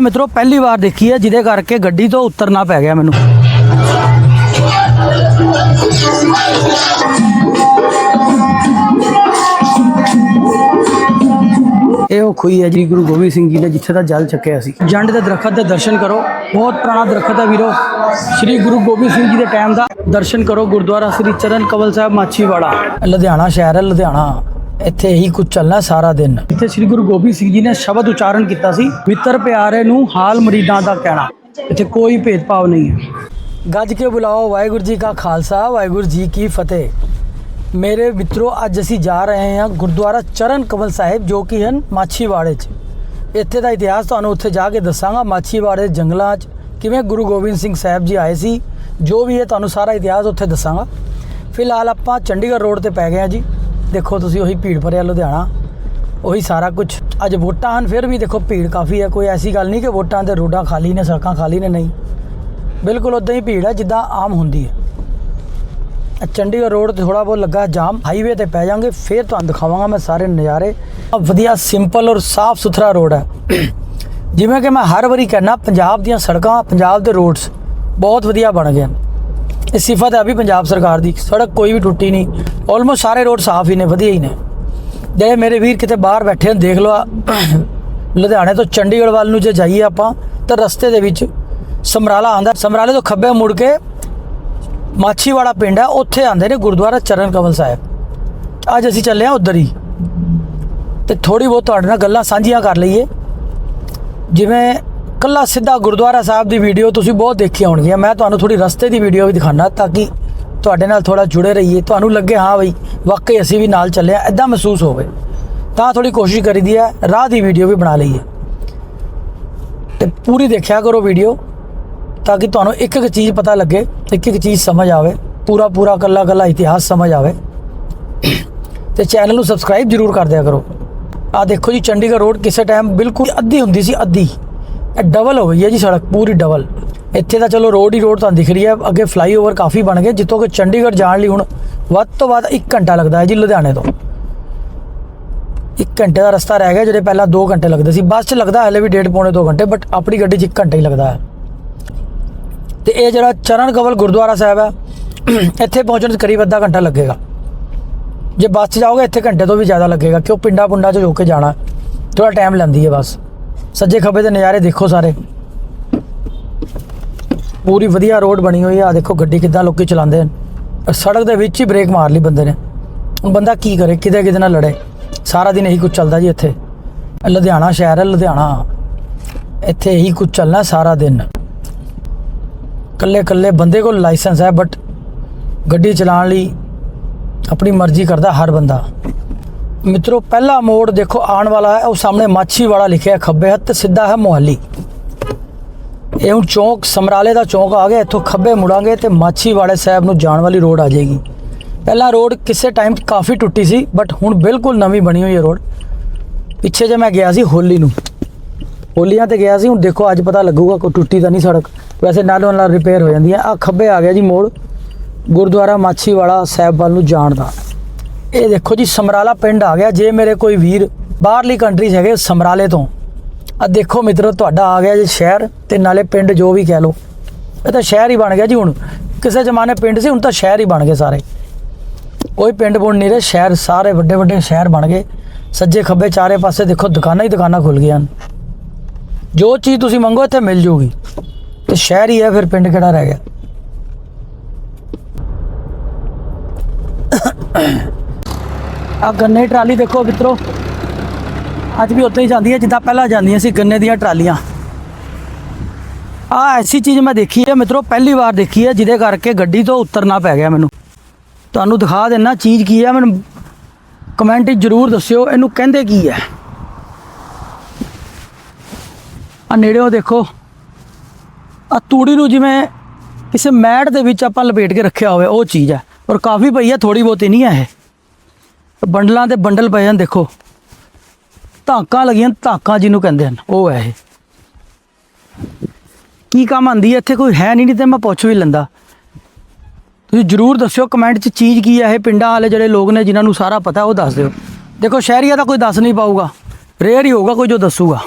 ਹੈ, ਮਿੱਤਰੋ, ਪਹਿਲੀ ਵਾਰ ਦੇਖੀ ਹੈ, ਜਿਹਦੇ ਕਰਕੇ ਗੱਡੀ ਤੋਂ ਉਤਰਨਾ ਪੈ ਗਿਆ ਮੈਨੂੰ। ਇਹ ਉਹ ਖੂਹੀ ਹੈ ਜੀ ਗੁਰੂ ਗੋਬਿੰਦ ਸਿੰਘ ਜੀ ਨੇ ਜਿੱਥੇ ਦਾ ਜਲ ਚੱਕਿਆ ਸੀ। ਜੰਡ ਦੇ ਦਰਖਤ ਦੇ ਦਰਸ਼ਨ ਕਰੋ। ਬਹੁਤ ਪੁਰਾਣਾ ਦਰਖਤ ਹੈ ਵੀਰੋ। ਸ੍ਰੀ ਗੁਰੂ ਗੋਬਿੰਦ ਸਿੰਘ ਜੀ ਦੇ ਟਾਈਮ ਦਾ ਦਰਸ਼ਨ ਕਰੋ। ਗੁਰਦੁਆਰਾ ਸ੍ਰੀ ਚਰਨ ਕਵਲ ਸਾਹਿਬ ਮਾਛੀਵਾੜਾ। ਲੁਧਿਆਣਾ ਸ਼ਹਿਰ ਹੈ, ਲੁਧਿਆਣਾ। ਇੱਥੇ ਹੀ ਕੁਝ ਚੱਲਣਾ ਸਾਰਾ ਦਿਨ। ਇੱਥੇ ਸ੍ਰੀ ਗੁਰੂ ਗੋਬਿੰਦ ਸਿੰਘ ਜੀ ਨੇ ਸ਼ਬਦ ਉਚਾਰਨ ਕੀਤਾ ਸੀ ਮਿੱਤਰ ਪਿਆਰੇ ਨੂੰ ਹਾਲ ਮਰੀਦਾਂ ਦਾ ਕਹਿਣਾ। ਇੱਥੇ ਕੋਈ ਭੇਦਭਾਵ ਨਹੀਂ ਹੈ। ਗੱਜ ਕੇ ਬੁਲਾਓ ਵਾਹਿਗੁਰੂ ਜੀ ਕਾ ਖਾਲਸਾ ਵਾਹਿਗੁਰੂ ਜੀ ਕੀ ਫਤਿਹ। ਮੇਰੇ ਮਿੱਤਰੋ ਅੱਜ ਅਸੀਂ ਜਾ ਰਹੇ ਹਾਂ ਗੁਰਦੁਆਰਾ ਚਰਨ ਕਮਲ ਸਾਹਿਬ ਜੋ ਕਿ ਹਨ ਮਾਛੀਵਾੜੇ 'ਚ। ਇੱਥੇ ਦਾ ਇਤਿਹਾਸ ਤੁਹਾਨੂੰ ਉੱਥੇ ਜਾ ਕੇ ਦੱਸਾਂਗਾ ਮਾਛੀਵਾੜੇ ਦੇ ਜੰਗਲਾਂ 'ਚ। ਕਿਵੇਂ ਗੁਰੂ ਗੋਬਿੰਦ ਸਿੰਘ ਸਾਹਿਬ ਜੀ ਆਏ ਸੀ ਜੋ ਵੀ ਹੈ ਤੁਹਾਨੂੰ ਸਾਰਾ ਇਤਿਹਾਸ ਉੱਥੇ ਦੱਸਾਂਗਾ। ਫਿਲਹਾਲ ਆਪਾਂ ਚੰਡੀਗੜ੍ਹ ਰੋਡ ਤੇ ਪੈ ਗਏ ਹਾਂ ਜੀ। ਦੇਖੋ ਤੁਸੀਂ ਉਹੀ ਭੀੜ ਭਰਿਆ ਲੁਧਿਆਣਾ, ਉਹੀ ਸਾਰਾ ਕੁਝ ਅੱਜ ਵੋਟਾਂ ਹਨ, ਫਿਰ ਵੀ ਦੇਖੋ ਭੀੜ ਕਾਫੀ ਹੈ, ਕੋਈ ਐਸੀ ਗੱਲ ਨਹੀਂ ਕਿ ਵੋਟਾਂ ਤੇ ਰੋਡਾਂ ਖਾਲੀ ਨੇ, ਸੜਕਾਂ ਖਾਲੀ ਨੇ, ਨਹੀਂ। ਬਿਲਕੁਲ ਉਦਾਂ ਹੀ ਭੀੜ ਹੈ, ਜਿੱਦਾਂ ਆਮ ਹੁੰਦੀ ਹੈ। ਚੰਡੀਗੜ੍ਹ ਰੋਡ ਤੇ ਥੋੜਾ ਬਹੁਤ ਲੱਗਾ ਜਾਮ, ਹਾਈਵੇ ਤੇ ਪੈ ਜਾਾਂਗੇ ਫਿਰ ਤੁਹਾਨੂੰ ਦਿਖਾਵਾਂਗਾ ਮੈਂ ਸਾਰੇ ਨਜ਼ਾਰੇ। ਵਧੀਆ ਸਿੰਪਲ ਔਰ ਸਾਫ਼ ਸੁਥਰਾ ਰੋਡ ਹੈ। ਜਿਵੇਂ ਕਿ ਮੈਂ ਹਰ ਵਾਰੀ ਕਹਿੰਦਾ, ਪੰਜਾਬ ਦੀਆਂ ਸੜਕਾਂ, ਪੰਜਾਬ ਦੇ ਰੋਡਸ ਬਹੁਤ ਵਧੀਆ ਬਣ ਗਏ ਹਨ। ਇਹ ਸਿਫਤ ਹੈ ਵੀ ਪੰਜਾਬ ਸਰਕਾਰ ਦੀ, ਸੜਕ ਕੋਈ ਵੀ ਟੁੱਟੀ ਨਹੀਂ ਆਲਮੋਸਟ ਸਾਰੇ ਰੋਡ ਸਾਫ਼ ਹੀ ਨੇ, ਵਧੀਆ ਹੀ ਨੇ। ਜਿਹੜੇ ਮੇਰੇ ਵੀਰ ਕਿਤੇ ਬਾਹਰ ਬੈਠੇ ਹਨ ਦੇਖ ਲਓ ਲੁਧਿਆਣੇ ਤੋਂ ਚੰਡੀਗੜ੍ਹ ਵੱਲ ਨੂੰ ਜੇ ਜਾਈਏ ਆਪਾਂ, ਤਾਂ ਰਸਤੇ ਦੇ ਵਿੱਚ ਸਮਰਾਲਾ ਆਂਦਾ ਸਮਰਾਲੇ ਤੋਂ ਖੱਬੇ ਮੁੜ ਕੇ ਮਾਛੀਵਾੜਾ ਪਿੰਡ ਹੈ, ਉੱਥੇ ਆਂਦੇ ਨੇ ਗੁਰਦੁਆਰਾ ਚਰਨ ਕਮਲ ਸਾਹਿਬ। ਅੱਜ ਅਸੀਂ ਚੱਲੇ ਆ ਉਧਰ ਹੀ। ਤੇ ਥੋੜੀ ਬਹੁਤ ਤੁਹਾਡੇ ਨਾਲ ਗੱਲਾਂ ਸਾਂਝੀਆਂ ਕਰ ਲਈਏ। ਜਿਵੇਂ ਕੱਲਾ ਸਿੱਧਾ ਗੁਰਦੁਆਰਾ ਸਾਹਿਬ ਦੀ ਵੀਡੀਓ ਤੁਸੀਂ ਬਹੁਤ ਦੇਖੀ ਹੋਣਗੀਆਂ। ਮੈਂ ਤੁਹਾਨੂੰ ਥੋੜੀ ਰਸਤੇ ਦੀ ਵੀਡੀਓ ਵੀ ਦਿਖਾਣਾ ਤਾਂ ਕਿ ਤੁਹਾਡੇ ਨਾਲ ਥੋੜਾ ਜੁੜੇ ਰਹੀਏ। ਤੁਹਾਨੂੰ ਲੱਗੇ, ਹਾਂ ਬਈ, ਵਾਕਈ ਅਸੀਂ ਵੀ ਨਾਲ ਚੱਲੇ ਆ ਐਦਾਂ ਮਹਿਸੂਸ ਹੋਵੇ। ਤਾਂ ਥੋੜੀ ਕੋਸ਼ਿਸ਼ ਕਰੀਦੀ ਹੈ, ਰਾਹ ਦੀ ਵੀਡੀਓ ਵੀ ਬਣਾ ਲਈਏ। ਤੇ ਪੂਰੀ ਦੇਖਿਆ ਕਰੋ ਵੀਡੀਓ, ਤਾਂ ਕਿ ਤੁਹਾਨੂੰ ਇੱਕ ਇੱਕ ਚੀਜ਼ ਪਤਾ ਲੱਗੇ, ਇੱਕ ਇੱਕ ਚੀਜ਼ ਸਮਝ ਆਵੇ, ਪੂਰਾ ਪੂਰਾ ਕੱਲਾ ਕੱਲਾ ਇਤਿਹਾਸ ਸਮਝ ਆਵੇ। ਤੇ ਚੈਨਲ ਨੂੰ ਸਬਸਕ੍ਰਾਈਬ ਜਰੂਰ ਕਰ ਦਿਆ ਕਰੋ। ਆ ਦੇਖੋ ਜੀ, ਚੰਡੀਗੜ੍ਹ ਰੋਡ ਕਿਸੇ ਟਾਈਮ ਬਿਲਕੁਲ ਅੱਧੀ ਹੁੰਦੀ ਸੀ, ਅੱਧੀ। ਡਬਲ ਹੋ ਗਈ ਹੈ ਜੀ ਸੜਕ, ਪੂਰੀ ਡਬਲ ਇੱਥੇ ਤਾਂ ਚਲੋ ਰੋਡ ਹੀ ਰੋਡ ਤਾਂ ਦਿਖ ਰਹੀ ਹੈ, ਅੱਗੇ ਫਲਾਈਓਵਰ ਕਾਫੀ ਬਣ ਗਏ, ਜਿੱਥੋਂ ਕਿ ਚੰਡੀਗੜ੍ਹ ਜਾਣ ਲਈ ਹੁਣ ਵੱਧ ਤੋਂ ਵੱਧ 1 ਘੰਟਾ ਲੱਗਦਾ ਹੈ ਜੀ ਲੁਧਿਆਣੇ ਤੋਂ। 1 ਘੰਟੇ ਦਾ ਰਸਤਾ ਰਹਿ ਗਿਆ, ਜਿਹੜੇ ਪਹਿਲਾਂ 2 ਘੰਟੇ ਲੱਗਦੇ ਸੀ। ਬੱਸ 'ਚ ਲੱਗਦਾ ਹਲੇ ਵੀ ਡੇਢ ਪੌਣੇ 2 ਘੰਟੇ ਬਟ ਆਪਣੀ ਗੱਡੀ 'ਚ 1 ਘੰਟਾ ਹੀ ਲੱਗਦਾ ਹੈ। ਤੇ ਇਹ ਜਿਹੜਾ ਚਰਨ ਕਵਲ ਗੁਰਦੁਆਰਾ ਸਾਹਿਬ ਹੈ, ਇੱਥੇ ਪਹੁੰਚਣ 'ਚ ਕਰੀਬ ਅੱਧਾ ਘੰਟਾ ਲੱਗੇਗਾ। ਜੇ ਬੱਸ 'ਚ ਜਾਓਗੇ, ਇੱਥੇ ਘੰਟੇ ਤੋਂ ਵੀ ਜ਼ਿਆਦਾ ਲੱਗੇਗਾ, ਕਿਉਂ ਪਿੰਡਾਂ ਪੁੰਡਾਂ 'ਚ ਹੋ ਕੇ ਜਾਣਾ ਥੋੜਾ ਟਾਈਮ ਲੈਂਦੀ ਹੈ ਬੱਸ। ਸੱਜੇ ਖੱਬੇ ਦੇ ਨਜ਼ਾਰੇ ਦੇਖੋ ਸਾਰੇ। ਪੂਰੀ ਵਧੀਆ ਰੋਡ ਬਣੀ ਹੋਈ ਆ। ਦੇਖੋ ਗੱਡੀ ਕਿੱਦਾਂ ਲੋਕੀ ਚਲਾਉਂਦੇ ਨੇ ਸੜਕ ਦੇ ਵਿੱਚ ਹੀ ਬ੍ਰੇਕ ਮਾਰ ਲਈ ਬੰਦੇ ਨੇ। ਹੁਣ ਬੰਦਾ ਕੀ ਕਰੇ? ਕਿਤੇ ਕਿਤੇ ਨਾਲ ਲੜੇ। ਸਾਰਾ ਦਿਨ ਇਹੀ ਕੁਝ ਚੱਲਦਾ ਜੀ ਇੱਥੇ। ਲੁਧਿਆਣਾ ਸ਼ਹਿਰ ਹੈ, ਲੁਧਿਆਣਾ। ਇੱਥੇ ਇਹੀ ਕੁਝ ਚੱਲਣਾ ਸਾਰਾ ਦਿਨ। ਕੱਲੇ ਕੱਲੇ ਬੰਦੇ ਕੋਲ ਲਾਇਸੈਂਸ ਹੈ ਬਟ ਗੱਡੀ ਚਲਾਉਣ ਲਈ ਆਪਣੀ ਮਰਜ਼ੀ ਕਰਦਾ ਹਰ ਬੰਦਾ। ਮਿੱਤਰੋ, ਪਹਿਲਾ ਮੋੜ ਦੇਖੋ, ਆਉਣ ਵਾਲਾ ਹੈ। ਉਹ ਸਾਹਮਣੇ ਮਾਛੀਵਾੜਾ ਲਿਖਿਆ ਖੱਬੇ ਹੱਥ ਤੇ ਸਿੱਧਾ ਹੈ ਮੋਹਾਲੀ। ਇਹ ਹੁਣ ਚੌਂਕ, ਸਮਰਾਲੇ ਦਾ ਚੌਂਕ ਆ ਗਿਆ। ਇੱਥੋਂ ਖੱਬੇ ਮੁੜਾਂਗੇ ਤੇ ਮਾਛੀਵਾੜੇ ਸਾਹਿਬ ਨੂੰ ਜਾਣ ਵਾਲੀ ਰੋਡ ਆ ਜਾਏਗੀ। ਪਹਿਲਾਂ ਰੋਡ ਕਿਸੇ ਟਾਈਮ ਕਾਫੀ ਟੁੱਟੀ ਸੀ ਬਟ ਹੁਣ ਬਿਲਕੁਲ ਨਵੀਂ ਬਣੀ ਹੋਈ ਹੈ ਰੋਡ। ਪਿੱਛੇ ਜੇ ਮੈਂ ਗਿਆ ਸੀ ਹੋਲੀ ਨੂੰ। ਹੋਲੀਆਂ ਤੇ ਗਿਆ ਸੀ, ਹੁਣ ਦੇਖੋ, ਅੱਜ ਪਤਾ ਲੱਗੂਗਾ, ਕੋਈ ਟੁੱਟੀ ਤਾਂ ਨਹੀਂ ਸੜਕ। ਵੈਸੇ ਨਾਲੋਂ ਨਾਲ ਰਿਪੇਅਰ ਹੋ ਜਾਂਦੀ ਹੈ। ਆ ਖੱਬੇ ਆ ਗਿਆ ਜੀ ਮੋੜ। ਗੁਰਦੁਆਰਾ ਮਾਛੀਵਾੜਾ ਸਾਹਿਬ ਵੱਲ ਨੂੰ ਜਾਣ ਦਾ। ਇਹ ਦੇਖੋ ਜੀ, ਸਮਰਾਲਾ ਪਿੰਡ ਆ ਗਿਆ। ਜੇ ਮੇਰੇ ਕੋਈ ਵੀਰ ਬਾਹਰਲੀ ਕੰਟਰੀ 'ਚ ਹੈਗੇ ਸਮਰਾਲੇ ਤੋਂ ਆ ਦੇਖੋ ਮਿੱਤਰੋ, ਤੁਹਾਡਾ ਆ ਗਿਆ ਜੀ ਸ਼ਹਿਰ ਤੇ ਨਾਲੇ ਪਿੰਡ ਜੋ ਵੀ ਕਹਿ ਲੋ ਇਹ ਤਾਂ ਸ਼ਹਿਰ ਹੀ ਬਣ ਗਿਆ ਜੀ ਹੁਣ। ਕਿਸੇ ਜ਼ਮਾਨੇ ਪਿੰਡ ਸੀ, ਹੁਣ ਤਾਂ ਸ਼ਹਿਰ ਹੀ ਬਣ ਗਏ ਸਾਰੇ। ਕੋਈ ਪਿੰਡ ਬੁਣ ਨਹੀਂ ਰਹੇ, ਸ਼ਹਿਰ ਸਾਰੇ ਵੱਡੇ ਵੱਡੇ ਸ਼ਹਿਰ ਬਣ ਗਏ। ਸੱਜੇ ਖੱਬੇ ਚਾਰੇ ਪਾਸੇ ਦੇਖੋ, ਦੁਕਾਨਾਂ ਹੀ ਦੁਕਾਨਾਂ ਖੁੱਲ ਗਈਆਂ ਹਨ। ਜੋ ਚੀਜ਼ ਤੁਸੀਂ ਮੰਗੋ, ਇੱਥੇ ਮਿਲ ਜੂਗੀ। ਤੇ ਸ਼ਹਿਰ ਹੀ ਹੈ, ਫਿਰ ਪਿੰਡ ਕਿਹੜਾ ਰਹਿ ਗਿਆ? ਆ ਗੰਨੇ ਦੀ ਟਰਾਲੀ ਦੇਖੋ ਮਿੱਤਰੋ। ਅੱਜ ਵੀ ਉੱਥੇ ਹੀ ਜਾਂਦੀ ਹੈ ਜਿੱਦਾਂ ਪਹਿਲਾਂ ਜਾਂਦੀਆਂ ਸੀ ਗੰਨੇ ਦੀਆਂ ਟਰਾਲੀਆਂ। ਆ ਐਸੀ ਚੀਜ਼ ਮੈਂ ਦੇਖੀ ਹੈ ਮਿੱਤਰੋ, ਪਹਿਲੀ ਵਾਰ ਦੇਖੀ ਹੈ, ਜਿਹਦੇ ਕਰਕੇ ਗੱਡੀ ਤੋਂ ਉਤਰਨਾ ਪੈ ਗਿਆ ਮੈਨੂੰ। ਤੁਹਾਨੂੰ ਦਿਖਾ ਦੇਣਾ ਚੀਜ਼ ਕੀ ਹੈ, ਮੈਨੂੰ ਕਮੈਂਟ ਵਿੱਚ ਜਰੂਰ ਦੱਸਿਓ, ਇਹਨੂੰ ਕਹਿੰਦੇ ਕੀ ਹੈ। ਆ ਨੇੜਿਓਂ ਦੇਖੋ ਆ ਤੂੜੀ ਨੂੰ ਜਿਵੇਂ ਕਿਸੇ ਮੈਟ ਦੇ ਵਿੱਚ ਆਪਾਂ ਲਪੇਟ ਕੇ ਰੱਖਿਆ ਹੋਵੇ, ਉਹ ਚੀਜ਼ ਹੈ। ਔਰ ਕਾਫੀ ਪਈ ਹੈ ਥੋੜੀ ਬਹੁਤੀ ਨਹੀਂ ਹੈ ਇਹ। ਬੰਡਲਾਂ ਦੇ ਬੰਡਲ ਪਏ ਹਨ, ਦੇਖੋ। ਧਾਕਾਂ ਲੱਗੀਆਂ, ਧਾਕਾਂ ਜਿਹਨੂੰ ਕਹਿੰਦੇ ਹਨ। ਉਹ ਹੈ ਇਹ। ਕੀ ਕੰਮ ਆਂਦੀ ਹੈ? ਇੱਥੇ ਕੋਈ ਹੈ ਨਹੀਂ ਨਹੀਂ ਤੇ ਮੈਂ ਪੁੱਛ ਵੀ ਲੈਂਦਾ। ਤੁਸੀਂ ਜਰੂਰ ਦੱਸਿਓ, ਕਮੈਂਟ 'ਚ ਚੀਜ਼ ਕੀ ਹੈ? ਇਹ ਪਿੰਡਾਂ ਵਾਲੇ ਜਿਹੜੇ ਲੋਕ ਨੇ, ਜਿਨ੍ਹਾਂ ਨੂੰ ਸਾਰਾ ਪਤਾ, ਉਹ ਦੱਸ ਦਿਓ। ਦੇਖੋ, ਸ਼ਹਿਰੀਆ ਦਾ ਕੋਈ ਦੱਸ ਨਹੀਂ ਪਾਊਗਾ। ਰੇਅਰ ਹੀ ਹੋਊਗਾ, ਕੋਈ ਜੋ ਦੱਸੂਗਾ।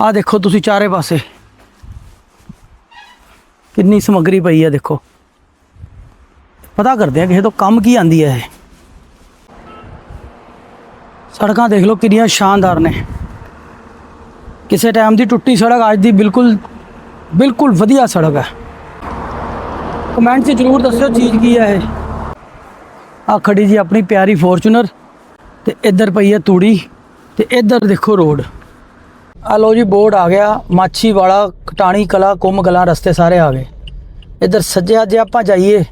ਆ ਦੇਖੋ, ਤੁਸੀਂ ਚਾਰੇ ਪਾਸੇ। ਕਿੰਨੀ ਸਮੱਗਰੀ ਪਈ ਹੈ, ਦੇਖੋ। ਪਤਾ ਕਰਦੇ ਆ ਕਿਸੇ ਤੋਂ ਕੰਮ ਕੀ ਆਂਦੀ ਹੈ ਇਹ। ਸੜਕਾਂ ਦੇਖ ਲਓ ਕਿੰਨੀਆਂ ਸ਼ਾਨਦਾਰ ਨੇ। ਕਿਸੇ ਟਾਈਮ ਦੀ ਟੁੱਟੀ ਸੜਕ, ਅੱਜ ਦੀ ਬਿਲਕੁਲ ਬਿਲਕੁਲ ਵਧੀਆ ਸੜਕ ਹੈ ਕਮੈਂਟ 'ਚ ਜਰੂਰ ਦੱਸਿਓ ਚੀਜ਼ ਕੀ ਹੈ ਇਹ। ਆ ਖੜੀ ਜੀ ਆਪਣੀ ਪਿਆਰੀ ਫੋਰਚੂਨਰ, ਤੇ ਇੱਧਰ ਪਈ ਹੈ ਤੂੜੀ, ਤੇ ਇੱਧਰ ਦੇਖੋ ਰੋਡ। ਆ ਲੋ ਜੀ, ਬੋਰਡ ਆ ਗਿਆ, ਮਾਛੀ ਵਾਲਾ, ਕਟਾਣੀ ਕਲਾ, ਕੁੰਮ ਕਲਾ ਰਸਤੇ ਸਾਰੇ ਆ ਗਏ। ਇੱਧਰ ਸੱਜੇ ਜੇ ਆਪਾਂ ਜਾਈਏ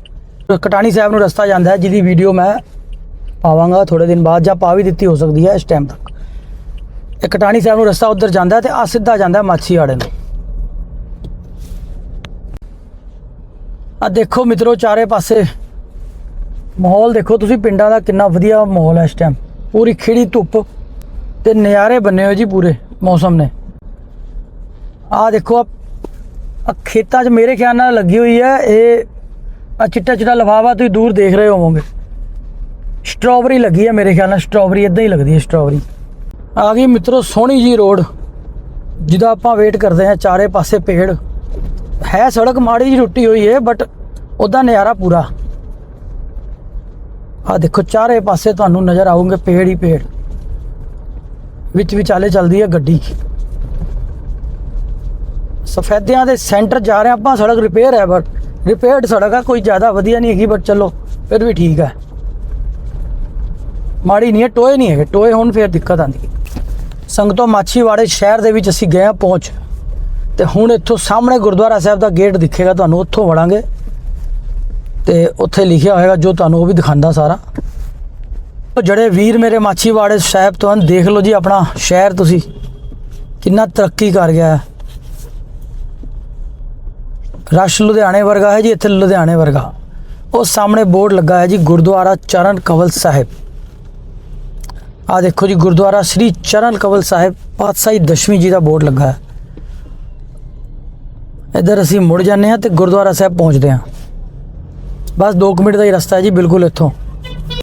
ਕਟਾਣੀ ਸਾਹਿਬ ਨੂੰ ਰਸਤਾ ਜਾਂਦਾ ਹੈ, ਜਿਹਦੀ ਵੀਡੀਓ ਮੈਂ ਪਾਵਾਂਗਾ ਥੋੜੇ ਦਿਨ ਬਾਅਦ ਜਾਂ ਪਾ ਵੀ ਦਿੱਤੀ ਹੋ ਸਕਦੀ ਹੈ ਇਸ ਟਾਈਮ ਤੱਕ। ਇਹ ਕਟਾਣੀ ਸਾਹਿਬ ਨੂੰ ਰਸਤਾ ਉੱਧਰ ਜਾਂਦਾ ਹੈ ਤੇ ਆ ਸਿੱਧਾ ਜਾਂਦਾ ਹੈ ਮਾਛੀ ਵਾੜੇ ਨੂੰ। ਆ ਦੇਖੋ ਮਿੱਤਰੋ, ਚਾਰੇ ਪਾਸੇ ਮਾਹੌਲ ਦੇਖੋ, ਤੁਸੀਂ ਪਿੰਡਾਂ ਦਾ ਕਿੰਨਾ ਵਧੀਆ ਮਾਹੌਲ ਹੈ ਇਸ ਟਾਈਮ ਪੂਰੀ ਖਿੜੀ ਧੁੱਪ ਤੇ ਨਜ਼ਾਰੇ ਬੰਨੇ ਹੋਏ ਜੀ ਪੂਰੇ ਮੌਸਮ ਨੇ। ਆ ਦੇਖੋ ਆ ਖੇਤਾਂ 'ਚ ਮੇਰੇ ਖਿਆਲ ਨਾਲ ਲੱਗੀ ਹੋਈ ਹੈ, ਇਹ ਆ ਚਿੱਟਾ ਚਿੱਟਾ ਲਫਾਫਾ ਤੁਸੀਂ ਦੂਰ ਦੇਖ ਰਹੇ ਹੋਵੋਗੇ। ਸਟ੍ਰਾਬੇਰੀ ਲੱਗੀ ਹੈ ਮੇਰੇ ਖਿਆਲ ਨਾਲ। ਸਟ੍ਰਾਬੇਰੀ ਇਦਾਂ ਹੀ ਲੱਗਦੀ ਹੈ ਸਟ੍ਰਾਬੇਰੀ ਆ ਗਈ ਮਿੱਤਰੋ ਸੋਹਣੀ ਜੀ ਰੋਡ। ਜਿਹਦਾ ਆਪਾਂ ਵੇਟ ਕਰਦੇ ਹਾਂ, ਚਾਰੇ ਪਾਸੇ ਪੇੜ। ਹੈ ਸੜਕ, ਮਾੜੀ ਜੀ ਟੁੱਟੀ ਹੋਈ ਹੈ ਬਟ ਉਹਦਾ ਨਜ਼ਾਰਾ ਪੂਰਾ। ਆ ਦੇਖੋ, ਚਾਰੇ ਪਾਸੇ ਤੁਹਾਨੂੰ ਨਜ਼ਰ ਆਉਂਗੇ ਪੇੜ ਹੀ ਪੇੜ। ਵਿੱਚ ਵਿਚਾਲੇ ਚੱਲਦੀ ਹੈ ਗੱਡੀ। ਸਫੈਦਿਆਂ ਦੇ ਸੈਂਟਰ ਜਾ ਰਹੇ ਆਪਾਂ, ਸੜਕ ਰਿਪੇਅਰ ਹੈ ਬਟ ਰਿਪੇਅਰਡ ਸੜਕ ਆ, ਕੋਈ ਜ਼ਿਆਦਾ ਵਧੀਆ ਨਹੀਂ ਹੈਗੀ ਬਟ ਚਲੋ, ਫਿਰ ਵੀ ਠੀਕ ਹੈ ਮਾੜੀ ਨਹੀਂ ਹੈ, ਟੋਏ ਨਹੀਂ ਹੈਗੇ, ਟੋਏ ਹੁਣ ਫਿਰ ਦਿੱਕਤ ਆਂਦੀ ਹੈ। ਸੰਗਤੋਂ ਮਾਛੀਵਾੜੇ ਸ਼ਹਿਰ ਦੇ ਵਿੱਚ ਅਸੀਂ ਗਏ ਹਾਂ ਪਹੁੰਚ। ਤੇ ਹੁਣ ਇੱਥੋਂ ਸਾਹਮਣੇ ਗੁਰਦੁਆਰਾ ਸਾਹਿਬ ਦਾ ਗੇਟ ਦਿਖੇਗਾ, ਤੁਹਾਨੂੰ ਉੱਥੋਂ ਵੜਾਂਗੇ। ਤੇ ਉੱਥੇ ਲਿਖਿਆ ਹੋਏਗਾ, ਜੋ ਤੁਹਾਨੂੰ ਉਹ ਵੀ ਦਿਖਾਉਂਦਾ ਸਾਰਾ। ਜਿਹੜੇ ਵੀਰ ਮੇਰੇ ਮਾਛੀਵਾੜੇ ਸਾਹਿਬ ਤੋਂ ਹਨ, ਦੇਖ ਲਓ ਜੀ ਆਪਣਾ ਸ਼ਹਿਰ ਤੁਸੀਂ। ਕਿੰਨਾ ਤਰੱਕੀ ਕਰ ਗਿਆ। ਹੈ ਰਸ਼ ਲੁਧਿਆਣੇ ਵਰਗਾ ਹੈ ਜੀ, ਇੱਥੇ ਲੁਧਿਆਣੇ ਵਰਗਾ। ਉਹ ਸਾਹਮਣੇ ਬੋਰਡ ਲੱਗਾ ਹੈ ਜੀ, ਗੁਰਦੁਆਰਾ ਚਰਨ ਕਵਲ ਸਾਹਿਬ। ਆ ਦੇਖੋ ਜੀ, ਗੁਰਦੁਆਰਾ ਸ੍ਰੀ ਚਰਨ ਕਵਲ ਸਾਹਿਬ, ਪਾਤਸ਼ਾਹੀ ਦਸ਼ਮੀ ਜੀ ਦਾ ਬੋਰਡ ਲੱਗਾ ਹੈ। ਇੱਧਰ ਅਸੀਂ ਮੁੜ ਜਾਂਦੇ ਹਾਂ ਤੇ ਗੁਰਦੁਆਰਾ ਸਾਹਿਬ ਪਹੁੰਚਦੇ ਹਾਂ। ਬਸ 2 ਮਿੰਟ ਦਾ ਹੀ ਰਸਤਾ ਹੈ ਜੀ, ਬਿਲਕੁਲ ਇੱਥੋਂ।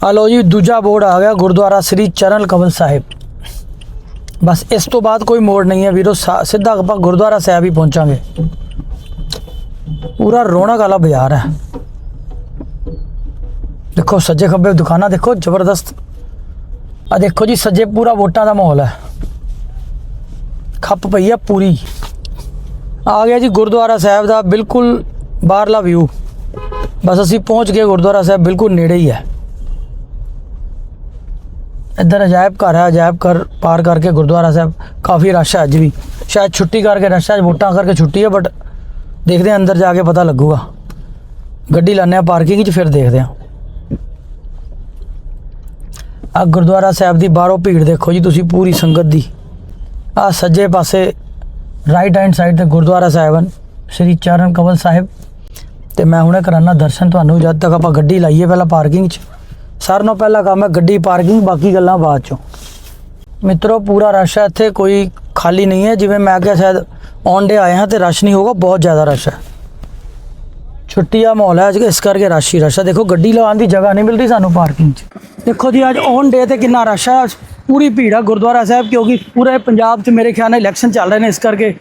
ਆ ਲਓ ਜੀ, ਦੂਜਾ ਬੋਰਡ ਆ ਗਿਆ, ਗੁਰਦੁਆਰਾ ਸ੍ਰੀ ਚਰਨ ਕਵਲ ਸਾਹਿਬ। ਬਸ ਇਸ ਤੋਂ ਬਾਅਦ ਕੋਈ ਮੋੜ ਨਹੀਂ ਹੈ ਵੀਰੋ, ਸਾ- ਸਿੱਧਾ ਆਪਾਂ ਗੁਰਦੁਆਰਾ ਸਾਹਿਬ ਹੀ ਪਹੁੰਚਾਂਗੇ। ਪੂਰਾ ਰੌਣਕ ਵਾਲਾ ਬਾਜ਼ਾਰ ਹੈ। ਦੇਖੋ ਸੱਜੇ ਖੱਬੇ ਦੁਕਾਨਾਂ ਦੇਖੋ, ਜ਼ਬਰਦਸਤ। ਆ ਦੇਖੋ ਜੀ, ਸੱਜੇ ਪੂਰਾ ਵੋਟਾਂ ਦਾ ਮਾਹੌਲ ਹੈ। ਖੱਪ ਪਈ ਆ ਪੂਰੀ। ਆ ਗਿਆ ਜੀ ਗੁਰਦੁਆਰਾ ਸਾਹਿਬ ਦਾ ਬਿਲਕੁਲ ਬਾਹਰਲਾ ਵਿਊ ਬਸ ਅਸੀਂ ਪਹੁੰਚ ਗਏ, ਗੁਰਦੁਆਰਾ ਸਾਹਿਬ ਬਿਲਕੁਲ ਨੇੜੇ ਹੀ ਹੈ। ਇੱਧਰ ਅਜਾਇਬ ਘਰ ਹੈ, ਅਜਾਇਬ ਘਰ ਪਾਰ ਕਰਕੇ ਗੁਰਦੁਆਰਾ ਸਾਹਿਬ ਕਾਫੀ ਰਸ਼ ਹੈ ਅੱਜ ਵੀ। ਸ਼ਾਇਦ ਛੁੱਟੀ ਕਰਕੇ, ਰਸ਼ ਹੈ, ਵੋਟਾਂ ਕਰਕੇ ਛੁੱਟੀ ਹੈ ਬਟ ਦੇਖਦੇ ਹਾਂ, ਅੰਦਰ ਜਾ ਕੇ ਪਤਾ ਲੱਗੂਗਾ। ਗੱਡੀ ਲਾਉਂਦੇ ਹਾਂ, ਪਾਰਕਿੰਗ 'ਚ ਫਿਰ ਦੇਖਦੇ ਹਾਂ। ਆ ਗੁਰਦੁਆਰਾ ਸਾਹਿਬ ਦੀ ਬਾਹਰੋਂ ਭੀੜ ਦੇਖੋ ਜੀ, ਤੁਸੀਂ ਪੂਰੀ ਸੰਗਤ ਦੀ। ਆ ਸੱਜੇ ਪਾਸੇ ਰਾਈਟ ਹੈਂਡ ਸਾਈਡ ਤੇ ਗੁਰਦੁਆਰਾ ਸਾਹਿਬ ਹਨ, ਸ਼੍ਰੀ ਚਰਨ ਕਵਲ ਸਾਹਿਬ। ਤੇ ਮੈਂ ਹੁਣੇ ਕਰਾਨਾ ਦਰਸ਼ਨ ਤੁਹਾਨੂੰ, ਜਦ ਤੱਕ ਆਪਾਂ ਗੱਡੀ ਲਾਈਏ ਪਹਿਲਾਂ ਪਾਰਕਿੰਗ 'ਚ। ਸਾਰਿਆਂ ਨਾਲੋਂ ਪਹਿਲਾ ਕੰਮ ਹੈ ਗੱਡੀ ਪਾਰਕਿੰਗ, ਬਾਕੀ ਗੱਲਾਂ ਬਾਅਦ 'ਚੋਂ। ਮਿੱਤਰੋ, ਪੂਰਾ ਰਸ਼ ਹੈ, ਇੱਥੇ ਕੋਈ ਖਾਲੀ ਨਹੀਂ ਹੈ, ਜਿਵੇਂ ਮੈਂ ਕਿਹਾ ਸ਼ਾਇਦ ਔਨ ਡੇ ਆਏ ਹਾਂ ਤੇ ਰਸ਼ ਨਹੀਂ ਹੋਗਾ ਬਹੁਤ ਜ਼ਿਆਦਾ ਰਸ਼ ਹੈ। ਛੁੱਟੀ ਦਾ ਮਾਹੌਲ ਹੈ ਅੱਜ ਇਸ ਕਰਕੇ ਰਸ਼ ਹੀ ਰਸ਼ ਹੈ। ਦੇਖੋ, ਗੱਡੀ ਲਗਾਉਣ ਦੀ ਜਗ੍ਹਾ ਨਹੀਂ ਮਿਲਦੀ ਸਾਨੂੰ ਪਾਰਕਿੰਗ 'ਚ। ਦੇਖੋ ਜੀ, ਅੱਜ ਔਨ ਡੇ ਤੇ ਕਿੰਨਾ ਰਸ਼ ਹੈ। ਪੂਰੀ ਭੀੜ ਹੈ ਗੁਰਦੁਆਰਾ ਸਾਹਿਬ, ਕਿਉਂਕਿ ਪੂਰੇ ਪੰਜਾਬ 'ਚ ਮੇਰੇ ਖਿਆਲ ਨਾਲ ਇਲੈਕਸ਼ਨ ਚੱਲ ਰਹੇ ਨੇ। ਇਸ ਕਰਕੇ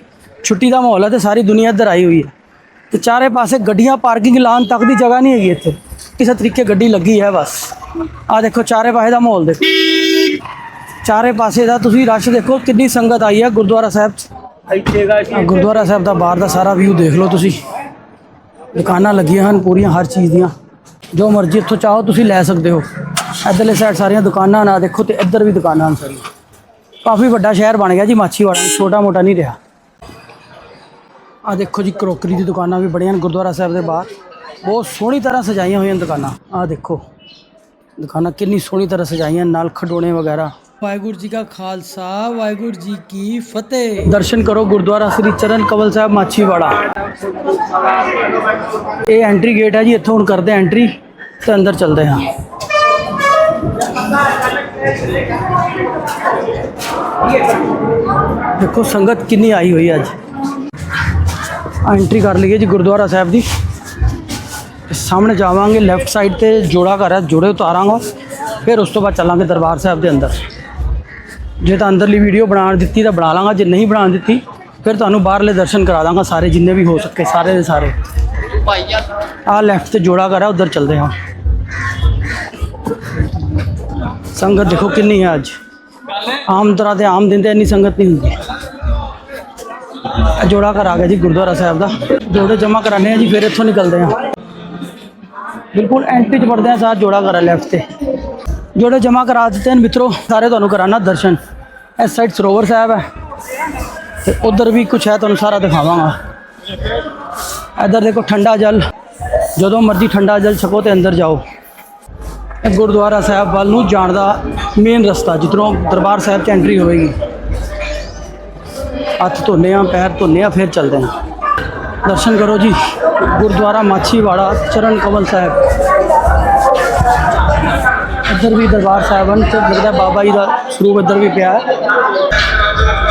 ਛੁੱਟੀ ਦਾ ਮਾਹੌਲ ਹੈ ਤੇ ਸਾਰੀ ਦੁਨੀਆ ਇੱਧਰ ਆਈ ਹੋਈ ਹੈ। ਤੇ ਚਾਰੇ ਪਾਸੇ ਗੱਡੀਆਂ ਪਾਰਕਿੰਗ ਲਾਉਣ ਤੱਕ ਦੀ ਜਗ੍ਹਾ ਨਹੀਂ ਹੈਗੀ ਇੱਥੇ। ਕਿਸੇ ਤਰੀਕੇ ਗੱਡੀ ਲੱਗੀ ਹੈ ਬਸ। ਆ ਦੇਖੋ, ਚਾਰੇ ਪਾਸੇ ਦਾ ਮਾਹੌਲ ਦੇਖੋ। ਚਾਰੇ ਪਾਸੇ ਦਾ ਤੁਸੀਂ ਰਸ਼ ਦੇਖੋ, ਕਿੰਨੀ ਸੰਗਤ ਆਈ ਹੈ ਗੁਰਦੁਆਰਾ ਸਾਹਿਬ 'ਚ। ਆਹ ਗੁਰਦੁਆਰਾ ਸਾਹਿਬ ਦਾ ਬਾਹਰ ਦਾ ਸਾਰਾ ਵਿਊ ਦੇਖ ਲਓ ਤੁਸੀਂ। ਦੁਕਾਨਾਂ ਲੱਗੀਆਂ ਹਨ ਪੂਰੀਆਂ ਹਰ ਚੀਜ਼ ਦੀਆਂ। ਜੋ ਮਰਜ਼ੀ ਇੱਥੋਂ ਚਾਹੋ ਤੁਸੀਂ ਲੈ ਸਕਦੇ ਹੋ। ਇੱਧਰਲੇ ਸਾਈਡ ਸਾਰੀਆਂ ਦੁਕਾਨਾਂ ਨਾ ਦੇਖੋ ਤੇ ਇੱਧਰ ਵੀ ਦੁਕਾਨਾਂ ਹਨ ਸਾਰੀਆਂ। ਕਾਫੀ ਵੱਡਾ ਸ਼ਹਿਰ ਬਣ ਗਿਆ ਜੀ ਮਾਛੀਵਾੜਾ, ਛੋਟਾ ਮੋਟਾ ਨਹੀਂ ਰਿਹਾ। ਆ ਦੇਖੋ ਜੀ ਕਰੋਕਰੀ ਦੀ ਦੁਕਾਨਾਂ ਵੀ ਬੜੀਆਂ ਹਨ ਗੁਰਦੁਆਰਾ ਸਾਹਿਬ ਦੇ ਬਾਹਰ। ਬਹੁਤ ਸੋਹਣੀ ਤਰ੍ਹਾਂ ਸਜਾਈਆਂ ਹੋਈਆਂ ਦੁਕਾਨਾਂ। ਆ ਦੇਖੋ। ਦੁਕਾਨਾਂ ਕਿੰਨੀ ਸੋਹਣੀ ਤਰ੍ਹਾਂ ਸਜਾਈਆਂ ਨਾਲ ਖਡੋਣੇ ਵਗੈਰਾ। ਵਾਹਿਗੁਰੂ ਜੀ ਕਾ ਖਾਲਸਾ, ਵਾਹਿਗੁਰੂ ਜੀ ਕੀ ਫਤਿਹ। ਦਰਸ਼ਨ ਕਰੋ ਗੁਰਦੁਆਰਾ ਸ੍ਰੀ ਚਰਨ ਕਵਲ ਸਾਹਿਬ ਮਾਛੀਵਾੜਾ। ਇਹ ਐਂਟਰੀ ਗੇਟ ਹੈ ਜੀ, ਇੱਥੋਂ ਹੁਣ ਕਰਦੇ ਐਂਟਰੀ ਤੇ ਅੰਦਰ ਚੱਲਦੇ ਹਾਂ। ਦੇਖੋ ਸੰਗਤ ਕਿੰਨੀ ਆਈ ਹੋਈ ਅੱਜ। ਐਂਟਰੀ ਕਰ ਲਈਏ ਜੀ ਗੁਰਦੁਆਰਾ ਸਾਹਿਬ ਦੀ। ਸਾਹਮਣੇ ਜਾਵਾਂਗੇ ਲੈਫਟ ਸਾਈਡ ਤੇ ਜੋੜਾ ਘਰ ਹੈ ਜੋੜੇ ਉਤਾਰਾਂਗਾ। ਫਿਰ ਉਸ ਤੋਂ ਬਾਅਦ ਚੱਲਾਂਗੇ ਦਰਬਾਰ ਸਾਹਿਬ ਦੇ ਅੰਦਰ। ਜੇ ਤਾਂ ਅੰਦਰਲੀ ਵੀਡੀਓ ਬਣਾਉਣ ਦਿੱਤੀ ਤਾਂ ਬਣਾ ਲਾਂਗਾ ਜੇ ਨਹੀਂ ਬਣਾਉਣ ਦਿੱਤੀ ਫਿਰ ਤੁਹਾਨੂੰ ਬਾਹਰਲੇ ਦਰਸ਼ਨ ਕਰਾ ਦਾਂਗਾ ਸਾਰੇ ਜਿੰਨੇ ਵੀ ਹੋ ਸਕੇ ਸਾਰੇ ਦੇ ਸਾਰੇ। ਆ ਲੈਫਟ ਤੇ ਜੋੜਾ ਹੈ ਉਧਰ ਚੱਲਦੇ ਹਾਂ। ਸੰਗਤ ਦੇਖੋ ਕਿੰਨੀ ਹੈ ਅੱਜ। ਆਮ ਤਰ੍ਹਾਂ ਦੇ ਆਮ ਦਿਨ ਤੇ ਇੰਨੀ ਸੰਗਤ ਨਹੀਂ ਹੁੰਦੀ। ਜੋੜਾ ਘਰ ਆ ਗਿਆ ਜੀ ਗੁਰਦੁਆਰਾ ਸਾਹਿਬ ਦਾ। ਜੋੜੇ ਜਮਾ ਕਰਾਣੇ ਆ ਜੀ ਫਿਰ ਇੱਥੋਂ ਨਿਕਲਦੇ ਹਾਂ। ਬਿਲਕੁਲ ਐਂਟਰੀ ਚ ਵੜਦੇ ਆ ਸਾਥ ਜੋੜਾ ਘਰ ਹੈ ਲੈਫਟ ਤੇ। ਜਿਹੜੇ ਜਮਾ ਕਰਾ ਦਿੱਤੇ ਨੇ ਮਿੱਤਰੋ, ਸਾਰੇ ਤੁਹਾਨੂੰ ਕਰਾਣਾ ਦਰਸ਼ਨ। ਇਸ ਸਾਈਡ ਸਰੋਵਰ ਸਾਹਿਬ ਹੈ। ਤੇ ਉਧਰ ਵੀ ਕੁਝ ਹੈ, ਤੁਹਾਨੂੰ ਸਾਰਾ ਦਿਖਾਵਾਂਗਾ। ਇੱਧਰ ਦੇਖੋ, ਠੰਡਾ ਜਲ। ਜਦੋਂ ਮਰਜ਼ੀ ਠੰਡਾ ਜਲ ਛਕੋ ਤੇ ਅੰਦਰ ਜਾਓ। ਇਹ ਗੁਰਦੁਆਰਾ ਸਾਹਿਬ ਵੱਲ ਨੂੰ ਜਾਣ ਦਾ ਮੇਨ ਰਸਤਾ, ਜਿੱਧਰੋਂ ਦਰਬਾਰ ਸਾਹਿਬ 'ਚ ਐਂਟਰੀ ਹੋਵੇਗੀ। ਹੱਥ ਧੋਨੇ ਆ, ਪੈਰ ਧੋਨੇ ਆ, ਫਿਰ ਚੱਲਦੇ ਆ। ਦਰਸ਼ਨ ਕਰੋ ਜੀ। ਗੁਰਦੁਆਰਾ ਮਾਛੀਵਾੜਾ, ਚਰਨ ਕਮਲ ਸਾਹਿਬ। ਇੱਧਰ ਵੀ ਦਰਬਾਰ ਸਾਹਿਬ ਹਨ ਤੇ ਲੱਗਦਾ ਬਾਬਾ ਜੀ ਦਾ ਸਰੂਪ ਇੱਧਰ ਵੀ ਪਿਆ ਹੈ।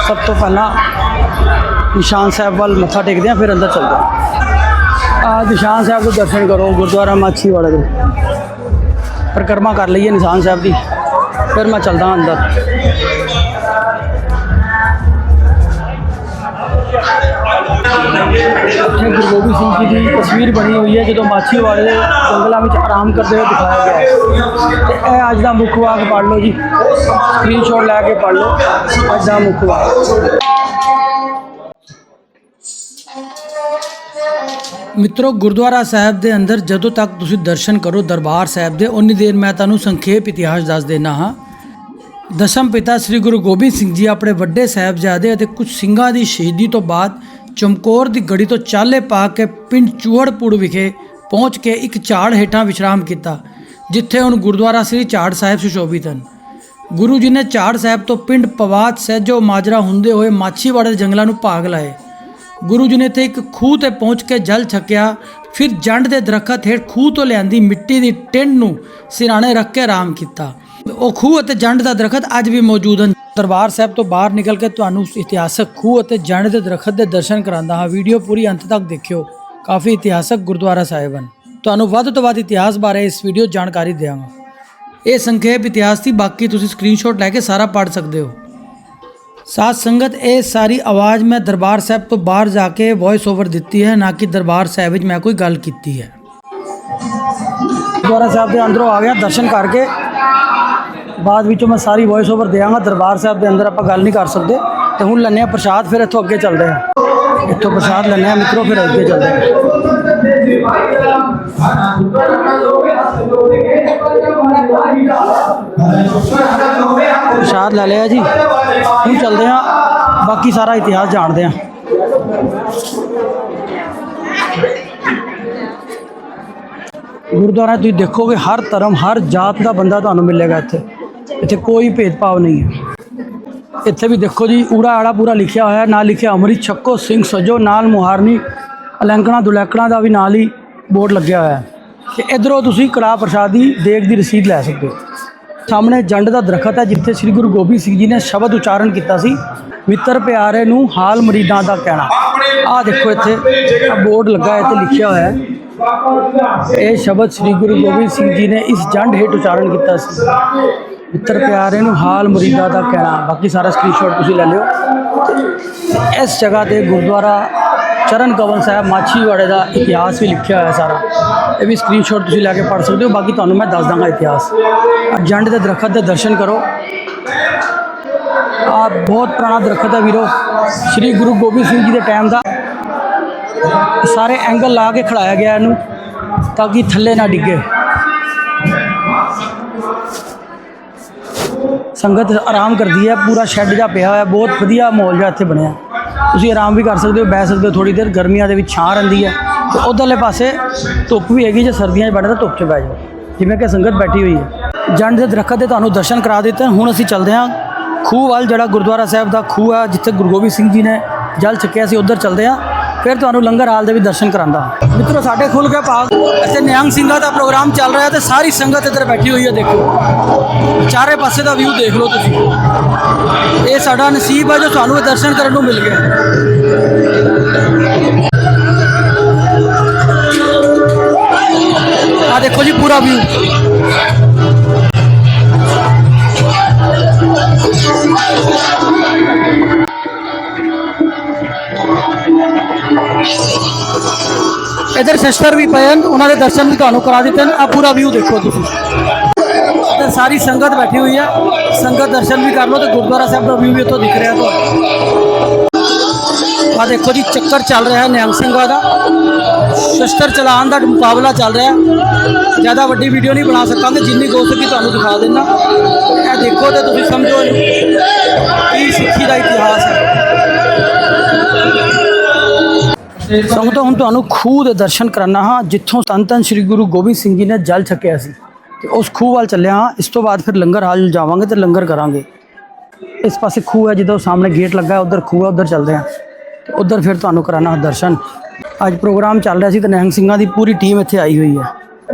ਸਭ ਤੋਂ ਪਹਿਲਾਂ ਨਿਸ਼ਾਨ ਸਾਹਿਬ ਵੱਲ ਮੱਥਾ ਟੇਕਦੇ ਆ ਫਿਰ ਅੰਦਰ ਚੱਲਦੇ ਆ ਆ ਨਿਸ਼ਾਨ ਸਾਹਿਬ ਦੇ ਦਰਸ਼ਨ ਕਰੋ, ਗੁਰਦੁਆਰਾ ਮਾਛੀਵਾੜਾ ਦੇ। ਪਰਿਕਰਮਾ ਕਰ ਲਈਏ ਨਿਸ਼ਾਨ ਸਾਹਿਬ ਦੀ। ਫਿਰ ਮੈਂ ਚੱਲਦਾ ਅੰਦਰ। ਇੱਥੇ ਗੁਰੂ ਗੋਬਿੰਦ ਸਿੰਘ ਜੀ ਦੀ ਤਸਵੀਰ ਬਣੀ ਹੋਈ ਹੈ, ਜਦੋਂ ਮਾਛੀਵਾੜੇ ਦੇ ਜੰਗਲਾਂ ਵਿੱਚ ਆਰਾਮ ਕਰਦੇ ਹੋਏ ਦਿਖਾਇਆ ਗਿਆ ਹੈ। ਇਹ ਅੱਜ ਦਾ ਮੁੱਖ ਵਾਕ ਪੜ੍ਹ ਲਓ ਜੀ। ਸਕਰੀਨਸ਼ਾਟ ਲੈ ਕੇ ਪੜ੍ਹ ਲਓ। ਅੱਜ ਦਾ ਮੁੱਖ ਵਾਕ। ਮਿੱਤਰੋ, ਗੁਰਦੁਆਰਾ ਸਾਹਿਬ ਦੇ ਅੰਦਰ ਜਦੋਂ ਤੱਕ ਤੁਸੀਂ ਦਰਸ਼ਨ ਕਰੋ ਦਰਬਾਰ ਸਾਹਿਬ ਦੇ ਉਨੀ ਦੇਰ ਮੈਂ ਤੁਹਾਨੂੰ ਸੰਖੇਪ ਇਤਿਹਾਸ ਦੱਸ ਦੇਣਾ ਹਾਂ। ਦਸ਼ਮ ਪਿਤਾ ਸ੍ਰੀ ਗੁਰੂ ਗੋਬਿੰਦ ਸਿੰਘ ਜੀ ਆਪਣੇ ਵੱਡੇ ਸਾਹਿਬਜ਼ਾਦੇ ਅਤੇ ਕੁਝ ਸਿੰਘਾਂ ਦੀ ਸ਼ਹੀਦੀ ਤੋਂ ਬਾਅਦ ਚਮਕੌਰ ਦੀ ਗੜੀ ਤੋਂ ਚਾਲੇ ਪਾ ਕੇ ਪਿੰਡ ਚੂਹੜਪੁਰ ਵਿਖੇ ਪਹੁੰਚ ਕੇ ਇੱਕ ਝਾੜ ਹੇਠਾਂ ਵਿਸ਼ਰਾਮ ਕੀਤਾ, ਜਿੱਥੇ ਹੁਣ ਗੁਰਦੁਆਰਾ ਸ੍ਰੀ ਝਾੜ ਸਾਹਿਬ ਸੁਸ਼ੋਭਿਤ ਹਨ। ਗੁਰੂ ਜੀ ਨੇ ਝਾੜ ਸਾਹਿਬ ਤੋਂ ਪਿੰਡ ਪਵਾਤ ਸਹਿਜੋ ਮਾਜਰਾ ਹੁੰਦੇ ਹੋਏ ਮਾਛੀਵਾੜੇ ਦੇ ਜੰਗਲਾਂ ਨੂੰ ਭਾਗ ਲਾਏ। ਗੁਰੂ ਜੀ ਨੇ ਇੱਥੇ ਇੱਕ ਖੂਹ ਤੇ ਪਹੁੰਚ ਕੇ ਜਲ ਛਕਿਆ, ਫਿਰ ਜੰਡ ਦੇ ਦਰਖਤ ਹੇਠ ਖੂਹ ਤੋਂ ਲਿਆਂਦੀ ਮਿੱਟੀ ਦੀ ਟਿੰਡ ਨੂੰ ਸਿਰਾਣੇ ਰੱਖ ਕੇ ਆਰਾਮ ਕੀਤਾ। ਉਹ ਖੂਹ ਅਤੇ ਜੰਡ ਦਾ ਦਰਖਤ ਅੱਜ ਵੀ ਮੌਜੂਦ ਹਨ। ਦਰਬਾਰ ਸਾਹਿਬ ਤੋਂ ਬਾਹਰ ਨਿਕਲ ਕੇ ਤੁਹਾਨੂੰ ਉਸ ਇਤਿਹਾਸਕ ਖੂਹ ਅਤੇ ਜੰਡ ਦੇ ਦਰਖਤ ਦੇ ਦਰਸ਼ਨ ਕਰਾਉਂਦਾ ਹਾਂ। ਵੀਡੀਓ ਪੂਰੀ ਅੰਤ ਤੱਕ ਦੇਖਿਓ। ਕਾਫੀ ਇਤਿਹਾਸਕ ਗੁਰਦੁਆਰਾ ਸਾਹਿਬ ਹਨ। ਤੁਹਾਨੂੰ ਵੱਧ ਤੋਂ ਵੱਧ ਇਤਿਹਾਸ ਬਾਰੇ ਇਸ ਵੀਡੀਓ ਜਾਣਕਾਰੀ ਦਿਆਂਗਾ ਇਹ ਸੰਖੇਪ ਇਤਿਹਾਸ ਦੀ, ਬਾਕੀ ਤੁਸੀਂ ਸਕਰੀਨਸ਼ਾਟ ਲੈ ਕੇ ਸਾਰਾ ਪੜ੍ਹ ਸਕਦੇ ਹੋ। ਸਾਧ ਸੰਗਤ, ਇਹ ਸਾਰੀ ਆਵਾਜ਼ ਮੈਂ ਦਰਬਾਰ ਸਾਹਿਬ ਤੋਂ ਬਾਹਰ ਜਾ ਕੇ ਵੌਇਸ ਓਵਰ ਦਿੱਤੀ ਹੈ, ਨਾ ਕਿ ਦਰਬਾਰ ਸਾਹਿਬ ਵਿੱਚ ਮੈਂ ਕੋਈ ਗੱਲ ਕੀਤੀ ਹੈ। ਗੁਰਦੁਆਰਾ ਸਾਹਿਬ ਦੇ ਅੰਦਰੋਂ ਆ ਗਿਆ, ਦਰਸ਼ਨ ਕਰਕੇ ਬਾਅਦ ਵਿੱਚੋਂ ਮੈਂ ਸਾਰੀ ਵੌਇਸ ਓਵਰ ਦੇਵਾਂਗਾ ਦਰਬਾਰ ਸਾਹਿਬ ਦੇ ਅੰਦਰ, ਆਪਾਂ ਗੱਲ ਨਹੀਂ ਕਰ ਸਕਦੇ। ਤੇ ਹੁਣ ਲੈਣੇ ਆ ਪ੍ਰਸ਼ਾਦ, ਫਿਰ ਇੱਥੋਂ ਅੱਗੇ ਚੱਲਦੇ ਆ। ਇੱਥੋਂ ਪ੍ਰਸ਼ਾਦ ਲੈਣੇ ਆ, ਮਿੱਤਰੋ, ਫਿਰ ਅੱਗੇ ਚੱਲਦੇ ਆ। ਪ੍ਰਸ਼ਾਦ ਲੈ ਲਿਆ ਜੀ। ਹੁਣ ਚੱਲਦੇ ਆ, ਬਾਕੀ ਸਾਰਾ ਇਤਿਹਾਸ ਜਾਣਦੇ ਆ। ਗੁਰਦੁਆਰਾ ਤੁਸੀਂ ਦੇਖੋਗੇ, ਹਰ ਧਰਮ, ਹਰ ਜਾਤ ਦਾ ਬੰਦਾ ਤੁਹਾਨੂੰ ਮਿਲੇਗਾ ਇੱਥੇ। ਇੱਥੇ ਕੋਈ ਭੇਦਭਾਵ ਨਹੀਂ ਹੈ। ਇੱਥੇ ਵੀ ਦੇਖੋ ਜੀ, ਊੜਾ ਆੜਾ ਪੂਰਾ ਲਿਖਿਆ ਹੋਇਆ ਹੈ। ਨਾਲ ਲਿਖਿਆ ਅੰਮ੍ਰਿਤ ਛੱਕੋ, ਸਿੰਘ ਸਜੋ, ਨਾਲ ਮੁਹਾਰਨੀ, ਅਲੰਕਣਾ, ਦੁਲੈਕਣਾ ਦਾ ਵੀ ਨਾਲ ਹੀ ਬੋਰਡ ਲੱਗਿਆ ਹੋਇਆ ਹੈ। ਤੇ ਇਧਰੋਂ ਤੁਸੀਂ ਕੜਾਹ ਪ੍ਰਸ਼ਾਦ ਦੀ ਦੇਗ ਦੀ ਰਸੀਦ ਲੈ ਸਕਦੇ ਹੋ। ਸਾਹਮਣੇ ਜੰਡ ਦਾ ਦਰਖਤ ਹੈ, ਜਿੱਥੇ ਸ੍ਰੀ ਗੁਰੂ ਗੋਬਿੰਦ ਸਿੰਘ ਜੀ ਨੇ ਸ਼ਬਦ ਉਚਾਰਨ ਕੀਤਾ ਸੀ। ਮਿੱਤਰ ਪਿਆਰੇ ਨੂੰ ਹਾਲ ਮਰੀਦਾਂ ਦਾ ਕਹਿਣਾ। ਆਹ ਦੇਖੋ ਇੱਥੇ ਬੋਰਡ ਲੱਗਾ ਹੈ ਤੇ ਲਿਖਿਆ ਹੋਇਆ ਹੈ। ਇਹ ਸ਼ਬਦ ਸ੍ਰੀ ਗੁਰੂ ਗੋਬਿੰਦ ਸਿੰਘ ਜੀ ਨੇ ਇਸ ਜੰਡ ਹੇਠ ਉਚਾਰਨ ਕੀਤਾ ਸੀ। ਮਿੱਤਰ ਪਿਆਰੇ ਨੂੰ ਹਾਲ ਮੁਰੀਦਾ ਦਾ ਕਹਿਣਾ। ਬਾਕੀ ਸਾਰਾ ਸਕਰੀਨਸ਼ਾਟ ਤੁਸੀਂ ਲੈ ਲਿਓ। ਇਸ ਜਗ੍ਹਾ ਤੇ ਗੁਰਦੁਆਰਾ ਚਰਨ ਕਵਲ ਸਾਹਿਬ ਮਾਛੀਵਾੜੇ ਦਾ ਇਤਿਹਾਸ ਵੀ ਲਿਖਿਆ ਹੋਇਆ ਸਾਰਾ। ਇਹ ਵੀ ਸਕਰੀਨਸ਼ਾਟ ਤੁਸੀਂ ਲੈ ਕੇ ਪੜ੍ਹ ਸਕਦੇ ਹੋ। ਬਾਕੀ ਤੁਹਾਨੂੰ ਮੈਂ ਦੱਸ ਦਾਂਗਾ ਇਤਿਹਾਸ। ਆਹ ਜੰਡ ਦੇ ਦਰਖਤ ਦੇ ਦਰਸ਼ਨ ਕਰੋ। ਆ ਬਹੁਤ ਪੁਰਾਣਾ ਦਰਖਤ ਹੈ ਵੀਰੋ। ਸ੍ਰੀ ਗੁਰੂ ਗੋਬਿੰਦ ਸਿੰਘ ਜੀ ਦੇ ਟਾਈਮ ਦਾ। ਸਾਰੇ ਐਂਗਲ ਲਾ ਕੇ ਖੜਾਇਆ ਗਿਆ ਇਹਨੂੰ, ਤਾਂ ਕਿ ਥੱਲੇ ਨਾ ਡਿੱਗੇ। ਸੰਗਤ ਆਰਾਮ ਕਰਦੀ ਹੈ, ਪੂਰਾ ਸ਼ੈੱਡ ਜਿਹਾ ਪਿਆ ਹੋਇਆ, ਬਹੁਤ ਵਧੀਆ ਮਾਹੌਲ ਜਿਹਾ ਇੱਥੇ ਬਣਿਆ। ਤੁਸੀਂ ਆਰਾਮ ਵੀ ਕਰ ਸਕਦੇ ਹੋ, ਬਹਿ ਸਕਦੇ ਹੋ ਥੋੜੀ ਦੇਰ ਗਰਮੀਆਂ ਦੇ ਵਿੱਚ ਛਾਂ ਰਹਿੰਦੀ ਹੈ। ਤੇ ਉਧਰਲੇ ਪਾਸੇ ਧੁੱਪ ਵੀ ਹੈਗੀ, ਜੇ ਸਰਦੀਆਂ 'ਚ ਬੈਠੇ ਤਾਂ ਧੁੱਪ 'ਚ ਬਹਿ ਜਾਓ। ਜਿਵੇਂ ਕਿ ਸੰਗਤ ਬੈਠੀ ਹੋਈ ਹੈ। ਜੰਡ ਦੇ ਦਰਖਤ ਦੇ ਤੁਹਾਨੂੰ ਦਰਸ਼ਨ ਕਰਾ ਦਿੱਤੇ, ਹੁਣ ਅਸੀਂ ਚੱਲਦੇ ਹਾਂ ਖੂਹ ਵੱਲ, ਜਿਹੜਾ ਗੁਰਦੁਆਰਾ ਸਾਹਿਬ ਦਾ ਖੂਹ ਆ ਜਿੱਥੇ ਗੁਰੂ ਗੋਬਿੰਦ ਸਿੰਘ ਜੀ ਨੇ ਜਲ ਚੱਕਿਆ ਸੀ, ਉਧਰ ਚੱਲਦੇ ਹਾਂ। ਫਿਰ ਤੁਹਾਨੂੰ ਲੰਗਰ ਹਾਲ ਦੇ ਵੀ ਦਰਸ਼ਨ ਕਰਾਂਦਾ ਮਿੱਤਰੋ, ਸਾਡੇ ਖੁੱਲ ਕੇ ਭਾਗ ਇੱਥੇ ਨਿਹੰਗ ਸਿੰਘਾਂ ਦਾ ਪ੍ਰੋਗਰਾਮ ਚੱਲ ਰਿਹਾ ਤੇ ਸਾਰੀ ਸੰਗਤ ਇੱਧਰ ਬੈਠੀ ਹੋਈ ਹੈ, ਦੇਖੋ। ਚਾਰੇ ਪਾਸੇ ਦਾ ਵਿਊ ਦੇਖ ਲਓ ਤੁਸੀਂ। ਇਹ ਸਾਡਾ ਨਸੀਬ ਹੈ ਜੋ ਤੁਹਾਨੂੰ ਇਹ ਦਰਸ਼ਨ ਕਰਨ ਨੂੰ ਮਿਲ ਗਿਆ। ਆ ਦੇਖੋ ਜੀ, ਪੂਰਾ ਵਿਊ ਇਧਰ ਸਿਸਟਰ ਵੀ ਪਏ ਹਨ, ਉਹਨਾਂ ਦੇ ਦਰਸ਼ਨ ਵੀ ਤੁਹਾਨੂੰ ਕਰਾ ਦਿੱਤੇ ਨੇ ਆ ਪੂਰਾ ਵਿਊ ਦੇਖੋ ਤੁਸੀਂ। ਤੇ ਸਾਰੀ ਸੰਗਤ ਬੈਠੀ ਹੋਈ ਹੈ ਸੰਗਤ ਦਰਸ਼ਨ ਵੀ ਕਰ ਲਓ ਤੇ ਗੁਰਦੁਆਰਾ ਸਾਹਿਬ ਦਾ ਵਿਊ ਵੀ ਇੱਥੋਂ ਦਿਖ ਰਿਹਾ ਤੁਹਾਨੂੰ। ਆ ਦੇਖੋ ਜੀ, ਚੱਕਰ ਚੱਲ ਰਿਹਾ ਹੈ ਨਿਹੰਗ ਸਿੰਘਾਂ ਦਾ। ਸ਼ਸਤਰ ਚਲਾਉਣ ਦਾ ਮੁਕਾਬਲਾ ਚੱਲ ਰਿਹਾ ਹੈ। ਜ਼ਿਆਦਾ ਵੱਡੀ ਵੀਡੀਓ ਨਹੀਂ ਬਣਾ ਸਕਾਂਗੇ, ਜਿੰਨੀ ਹੋ ਸਕੀ ਤੁਹਾਨੂੰ ਦਿਖਾ ਦਿੰਦਾ। ਇਹ ਦੇਖੋ ਤੇ ਤੁਸੀਂ ਸਮਝੋ ਇਹ ਸਿੱਖੀ ਦਾ ਇਤਿਹਾਸ ਹੈ। ਸੰਗਤੋਂ ਹੁਣ ਤੁਹਾਨੂੰ ਖੂਹ ਦੇ ਦਰਸ਼ਨ ਕਰਾਨਾ ਹਾਂ, ਜਿੱਥੋਂ ਧੰਨ ਧੰਨ ਸ੍ਰੀ ਗੁਰੂ ਗੋਬਿੰਦ ਸਿੰਘ ਜੀ ਨੇ ਜਲ ਛਕਿਆ ਸੀ। ਤੇ ਉਸ ਖੂਹ ਵੱਲ ਚੱਲਿਆ ਹਾਂ, ਇਸ ਤੋਂ ਬਾਅਦ ਫਿਰ ਲੰਗਰ ਹਾਲ ਜਾਵਾਂਗੇ ਤੇ ਲੰਗਰ ਕਰਾਂਗੇ। ਇਸ ਪਾਸੇ ਖੂਹ ਹੈ, ਜਿੱਦੋਂ ਸਾਹਮਣੇ ਗੇਟ ਲੱਗਾ ਹੈ, ਉਧਰ ਖੂਹ ਹੈ, ਉਧਰ ਚੱਲਦੇ ਹਾਂ। ਤੇ ਉਧਰ ਫਿਰ ਤੁਹਾਨੂੰ ਕਰਾਨਾ ਦਰਸ਼ਨ। ਅੱਜ ਪ੍ਰੋਗਰਾਮ ਚੱਲ ਰਿਹਾ ਸੀ ਤੇ ਨਿਹੰਗ ਸਿੰਘਾਂ ਦੀ ਪੂਰੀ ਟੀਮ ਇੱਥੇ ਆਈ ਹੋਈ ਹੈ।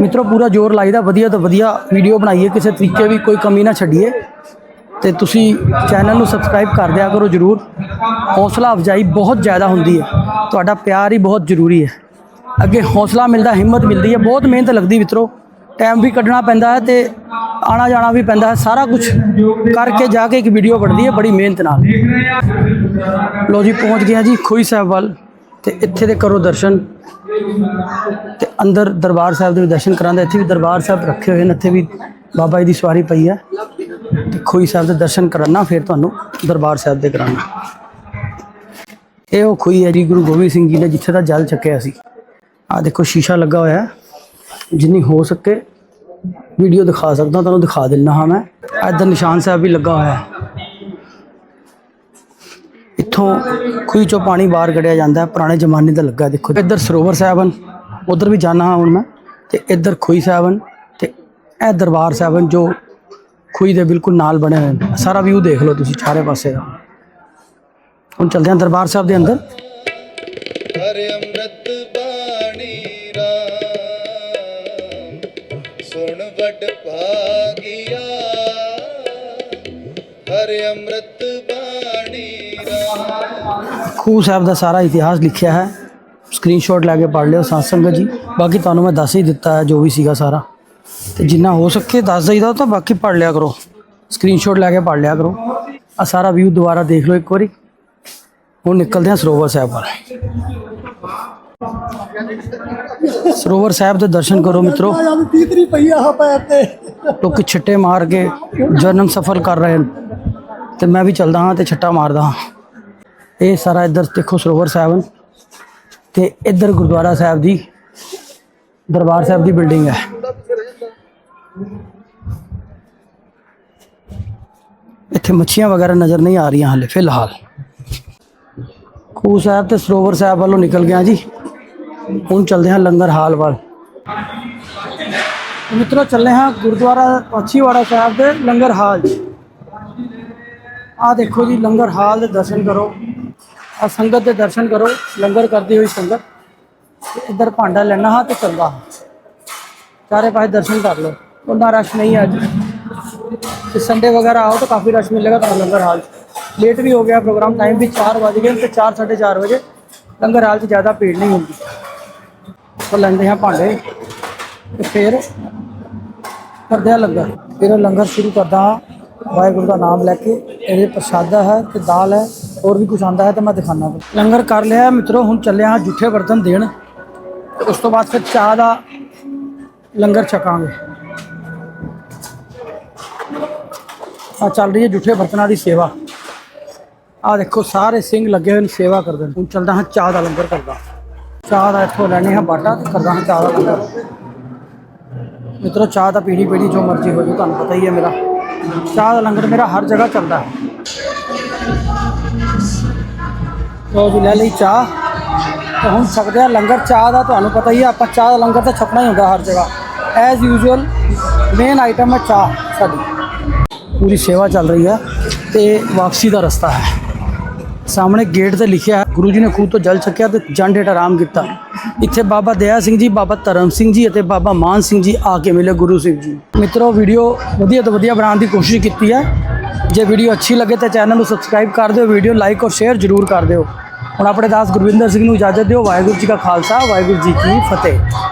ਮਿੱਤਰੋ, ਪੂਰਾ ਜ਼ੋਰ ਲਾਈਦਾ, ਵਧੀਆ ਤੋਂ ਵਧੀਆ ਵੀਡੀਓ ਬਣਾਈਏ, ਕਿਸੇ ਤਰੀਕੇ ਵੀ ਕੋਈ ਕਮੀ ਨਾ ਛੱਡੀਏ। ਤੇ ਤੁਸੀਂ ਚੈਨਲ ਨੂੰ ਸਬਸਕ੍ਰਾਈਬ ਕਰ ਦਿਆ ਕਰੋ ਜਰੂਰ। ਹੌਸਲਾ ਅਫਜਾਈ ਬਹੁਤ ਜ਼ਿਆਦਾ ਹੁੰਦੀ ਹੈ। ਤੁਹਾਡਾ ਪਿਆਰ ਹੀ ਬਹੁਤ ਜ਼ਰੂਰੀ ਹੈ। ਅੱਗੇ ਹੌਸਲਾ ਮਿਲਦਾ, ਹਿੰਮਤ ਮਿਲਦੀ ਹੈ। ਬਹੁਤ ਮਿਹਨਤ ਲੱਗਦੀ ਮਿੱਤਰੋ। ਟਾਈਮ ਵੀ ਕੱਢਣਾ ਪੈਂਦਾ ਹੈ ਤੇ ਆਣਾ ਜਾਣਾ ਵੀ ਪੈਂਦਾ ਹੈ। ਸਾਰਾ ਕੁਝ ਕਰਕੇ ਜਾ ਕੇ ਇੱਕ ਵੀਡੀਓ ਬਣਦੀ ਹੈ ਬੜੀ ਮਿਹਨਤ ਨਾਲ। ਲੋ ਜੀ, ਪਹੁੰਚ ਗਏ ਜੀ ਖੋਈ ਸਾਹਿਬ ਵੱਲ ਤੇ ਇੱਥੇ ਦੇ ਕਰੋ ਦਰਸ਼ਨ। ਤੇ ਅੰਦਰ ਦਰਬਾਰ ਸਾਹਿਬ ਦੇ ਵੀ ਦਰਸ਼ਨ ਕਰਾਂਦੇ ਇੱਥੇ ਵੀ ਦਰਬਾਰ ਸਾਹਿਬ ਰੱਖੇ ਹੋਏ ਨੇ। ਇੱਥੇ ਵੀ ਬਾਬਾ ਜੀ ਦੀ ਸਵਾਰੀ ਪਈ ਹੈ। ਖੋਈ ਸਾਹਿਬ ਦੇ ਦਰਸ਼ਨ ਕਰਾਨਾ, ਫਿਰ ਤੁਹਾਨੂੰ ਦਰਬਾਰ ਸਾਹਿਬ ਦੇ ਕਰਾਨਾ। ਇਹ ਉਹ ਖੋਈ ਹੈ ਜੀ, ਗੁਰੂ ਗੋਬਿੰਦ ਸਿੰਘ ਜੀ ਨੇ ਜਿੱਥੇ ਦਾ ਜਲ ਚੱਕਿਆ ਸੀ। ਆ ਦੇਖੋ, ਸ਼ੀਸ਼ਾ ਲੱਗਾ ਹੋਇਆ ਹੈ। ਜਿੰਨੀ ਹੋ ਸਕੇ ਵੀਡੀਓ ਦਿਖਾ ਸਕਦਾ, ਤੁਹਾਨੂੰ ਦਿਖਾ ਦਿੰਦਾ ਹਾਂ ਮੈਂ। ਇੱਧਰ ਨਿਸ਼ਾਨ ਸਾਹਿਬ ਵੀ ਲੱਗਾ ਹੋਇਆ ਹੈ। ਇੱਥੋਂ ਖੂਹੀ ਚੋਂ ਪਾਣੀ ਬਾਹਰ ਕੱਢਿਆ ਜਾਂਦਾ ਹੈ, ਪੁਰਾਣੇ ਜ਼ਮਾਨੇ ਦਾ ਲੱਗਾ ਦੇਖੋ। ਇੱਧਰ ਸਰੋਵਰ ਸਾਹਿਬ ਹਨ, ਉਧਰ ਵੀ ਜਾਣਾ ਹਾਂ ਹੁਣ ਮੈਂ, ਤੇ ਇੱਧਰ ਖੂਹੀ ਸਾਹਿਬ ਹਨ, ਤੇ ਇਹ ਦਰਬਾਰ ਸਾਹਿਬ ਹਨ, ਜੋ ਖੂਹੀ ਦੇ ਬਿਲਕੁਲ ਨਾਲ ਬਣੇ ਹੋਏ ਨੇ। ਸਾਰਾ ਵਿਊ ਦੇਖ ਲਓ ਤੁਸੀਂ ਚਾਰੇ ਪਾਸੇ ਦਾ। ਹੁਣ ਚਲਦੇ ਹਾਂ ਦਰਬਾਰ ਸਾਹਿਬ ਦੇ ਅੰਦਰ। ਹਰਿ ਅੰਮ੍ਰਿਤ ਬਾਣੀ ਰਾਮ। ਸੁਣ ਵਡ ਭਾਗਿਆ। ਹਰਿ ਅੰਮ੍ਰਿਤ ਬਾਣੀ ਰਾਮ। ਖੂਹ ਸਾਹਿਬ ਦਾ ਸਾਰਾ ਇਤਿਹਾਸ ਲਿਖਿਆ ਹੈ। ਸਕਰੀਨਸ਼ਾਟ ਲੈ ਕੇ ਪੜ੍ਹ ਲਿਓ ਸਾਧ ਸੰਗਤ ਜੀ। ਬਾਕੀ ਤੁਹਾਨੂੰ ਮੈਂ ਦੱਸ ਹੀ ਦਿੱਤਾ ਹੈ ਜੋ ਵੀ ਸੀਗਾ ਸਾਰਾ। ਤੇ ਜਿੰਨਾ ਹੋ ਸਕੇ ਦੱਸ ਦਈਦਾ ਤਾਂ ਬਾਕੀ ਪੜ੍ਹ ਲਿਆ ਕਰੋ। ਸਕਰੀਨਸ਼ਾਟ ਲੈ ਕੇ ਪੜ੍ਹ ਲਿਆ ਕਰੋ। ਆ ਸਾਰਾ ਵਿਊ ਦੁਬਾਰਾ ਦੇਖ ਲਓ ਇੱਕ ਵਾਰੀ। ਹੁਣ ਨਿਕਲਦੇ ਹਾਂ ਸਰੋਵਰ ਸਾਹਿਬ ਵੱਲ। ਸਰੋਵਰ ਸਾਹਿਬ ਦੇ ਦਰਸ਼ਨ ਕਰੋ ਮਿੱਤਰੋ। ਤੀਤਰੀ ਪਈ ਆ ਪੈਰ ਤੇ ਲੋਕੀ ਛਿੱਟੇ ਮਾਰ ਕੇ ਜਨਮ ਸਫਲ ਕਰ ਰਹੇ ਨੇ ਤੇ ਮੈਂ ਵੀ ਚੱਲਦਾ ਹਾਂ ਤੇ ਛੱਟਾ ਮਾਰਦਾ ਹਾਂ। ਇਹ ਸਾਰਾ ਇੱਧਰ ਦੇਖੋ ਸਰੋਵਰ ਸਾਹਿਬ ਹਨ ਤੇ ਇੱਧਰ ਗੁਰਦੁਆਰਾ ਸਾਹਿਬ ਦੀ ਦਰਬਾਰ ਸਾਹਿਬ ਦੀ ਬਿਲਡਿੰਗ ਹੈ। ਇੱਥੇ ਮੱਛੀਆਂ ਵਗੈਰਾ ਨਜ਼ਰ ਨਹੀਂ ਆ ਰਹੀਆਂ ਹਾਲੇ, ਫਿਲਹਾਲ। ਖੂਹ ਸਾਹਿਬ ਤੇ ਸਰੋਵਰ ਸਾਹਿਬ ਵੱਲੋਂ ਨਿਕਲ ਗਿਆ ਜੀ। ਹੁਣ ਚੱਲਦੇ ਹਾਂ ਲੰਗਰ ਹਾਲ ਵੱਲ। ਮਿੱਤਰੋ, ਚੱਲੇ ਹਾਂ ਗੁਰਦੁਆਰਾ ਪਾਛੀਵਾੜਾ ਸਾਹਿਬ ਦੇ ਲੰਗਰ ਹਾਲ 'ਚ ਆ ਦੇਖੋ ਜੀ, ਲੰਗਰ ਹਾਲ ਦੇ ਦਰਸ਼ਨ ਕਰੋ। ਆ ਸੰਗਤ ਦੇ ਦਰਸ਼ਨ ਕਰੋ। ਲੰਗਰ ਕਰਦੀ ਹੋਈ ਸੰਗਤ। ਇੱਧਰ ਭਾਂਡਾ ਲੈਣਾ ਹਾਂ ਤੇ ਚੱਲਦਾ ਹਾਂ। ਚਾਰੇ ਪਾਸੇ ਦਰਸ਼ਨ ਕਰ ਲਓ। उतना रश नहीं है आज संडे वगैरह आओ तो काफ़ी रश मिलेगा तो लंगर हॉल ਲੇਟ ਵੀ ਹੋ ਗਿਆ ਪ੍ਰੋਗਰਾਮ ਟਾਈਮ ਵੀ चार बज गए तो चार साढ़े चार बजे लंगर हाल 'ਚ ਜ਼ਿਆਦਾ ਭੀੜ ਨਹੀਂ ਹੁੰਦੀ। ਤਾਂ ਲੈਂਦੇ ਹਾਂ ਭਾਂਡੇ ਤੇ ਫਿਰ ਕਰਦੇ ਆ ਲੰਗਰ। ਫਿਰ ਲੰਗਰ ਸ਼ੁਰੂ ਕਰਦਾ ਵਾਹਿਗੁਰੂ ਦਾ ਨਾਮ ਲੈ ਕੇ, ਇਹਦੇ ਪ੍ਰਸ਼ਾਦਾ ਹੈ ਤੇ ਦਾਲ ਹੈ, ਹੋਰ ਵੀ ਕੁਝ ਆਂਦਾ ਹੈ ਤੇ ਮੈਂ ਦਿਖਾਣਾ ਲੰਗਰ ਕਰ ਲਿਆ ਮਿੱਤਰੋ, ਹੁਣ ਚੱਲਿਆ ਆ ਜੁੱਠੇ ਬਰਤਨ ਦੇਣ। ਤੇ ਉਸ ਤੋਂ ਬਾਅਦ ਫਿਰ ਚਾਹ ਦਾ ਲੰਗਰ ਛਕਾਂਗੇ। ਆ ਚੱਲ ਰਹੀ ਹੈ, ਜੁੱਠੇ ਬਰਤਨਾਂ ਦੀ ਸੇਵਾ। ਆ ਦੇਖੋ, ਸਾਰੇ ਸਿੰਘ ਲੱਗੇ ਹੋਏ ਨੇ, ਸੇਵਾ ਕਰਦੇ ਨੇ। ਹੁਣ ਚੱਲਦਾ ਹਾਂ ਚਾਹ ਦਾ ਲੰਗਰ ਕਰਦਾ। ਚਾਹ ਦਾ ਇੱਥੋਂ ਲੈਣੇ ਹਾਂ ਬਾਟਾ ਤੇ ਕਰਦਾ ਹਾਂ ਚਾਹ ਦਾ ਲੰਗਰ। ਮਿੱਤਰੋ, ਚਾਹ ਦਾ ਪੀਣੀ ਪੀਣੀ ਜੋ ਮਰਜ਼ੀ ਹੋ ਜਾਵੇ ਤੁਹਾਨੂੰ ਪਤਾ ਹੀ ਹੈ ਮੇਰਾ। ਚਾਹ ਦਾ ਲੰਗਰ ਮੇਰਾ ਹਰ ਜਗ੍ਹਾ ਚੱਲਦਾ ਹੈ। ਲਓ ਜੀ, ਲੈ ਲਈ ਚਾਹ। ਤੇ ਹੁਣ ਸਕਦੇ ਆ ਲੰਗਰ। ਚਾਹ ਦਾ ਤੁਹਾਨੂੰ ਪਤਾ ਹੀ ਹੈ, ਆਪਾਂ ਚਾਹ ਦਾ ਲੰਗਰ ਤਾਂ ਛਕਣਾ ਹੀ ਹੁੰਦਾ ਹਰ ਜਗ੍ਹਾ। ਐਜ਼ ਯੂਜੂਅਲ ਮੇਨ ਆਈਟਮ ਹੈ ਚਾਹ, ਸਾਡੀ। ਪੂਰੀ ਸੇਵਾ ਚੱਲ ਰਹੀ ਹੈ ਤੇ ਵਾਪਸੀ ਦਾ ਰਸਤਾ ਹੈ। ਸਾਹਮਣੇ ਗੇਟ ਤੇ ਲਿਖਿਆ ਹੈ, ਗੁਰੂ ਜੀ ਨੇ ਖੂਹ ਤੋਂ ਜਲ ਚੱਕਿਆ ਤੇ ਜੰਡ ਹੇਠ ਆਰਾਮ ਕੀਤਾ। ਇੱਥੇ ਬਾਬਾ ਦਇਆ ਸਿੰਘ ਜੀ, ਬਾਬਾ ਧਰਮ ਸਿੰਘ ਜੀ ਅਤੇ ਬਾਬਾ ਮਾਨ ਸਿੰਘ ਜੀ ਆ ਕੇ ਮਿਲੇ ਗੁਰੂ ਸਿੰਘ ਜੀ। ਮਿੱਤਰੋ ਵੀਡੀਓ ਵਧੀਆ ਤੋਂ ਵਧੀਆ ਬਣਾਉਣ ਦੀ ਕੋਸ਼ਿਸ਼ ਕੀਤੀ ਹੈ। ਜੇ ਵੀਡੀਓ ਅੱਛੀ ਲੱਗੇ ਤਾਂ ਚੈਨਲ ਨੂੰ ਸਬਸਕ੍ਰਾਈਬ ਕਰ ਦਿਓ ਵੀਡੀਓ ਲਾਈਕ ਔਰ ਸ਼ੇਅਰ ਜ਼ਰੂਰ ਕਰ ਦਿਓ। ਹੁਣ ਆਪਣੇ ਦਾਸ ਗੁਰਵਿੰਦਰ ਸਿੰਘ ਨੂੰ ਇਜਾਜ਼ਤ ਦਿਓ। ਵਾਹਿਗੁਰੂ ਜੀ ਕਾ ਖਾਲਸਾ, ਵਾਹਿਗੁਰੂ ਜੀ ਕੀ ਫਤਿਹ।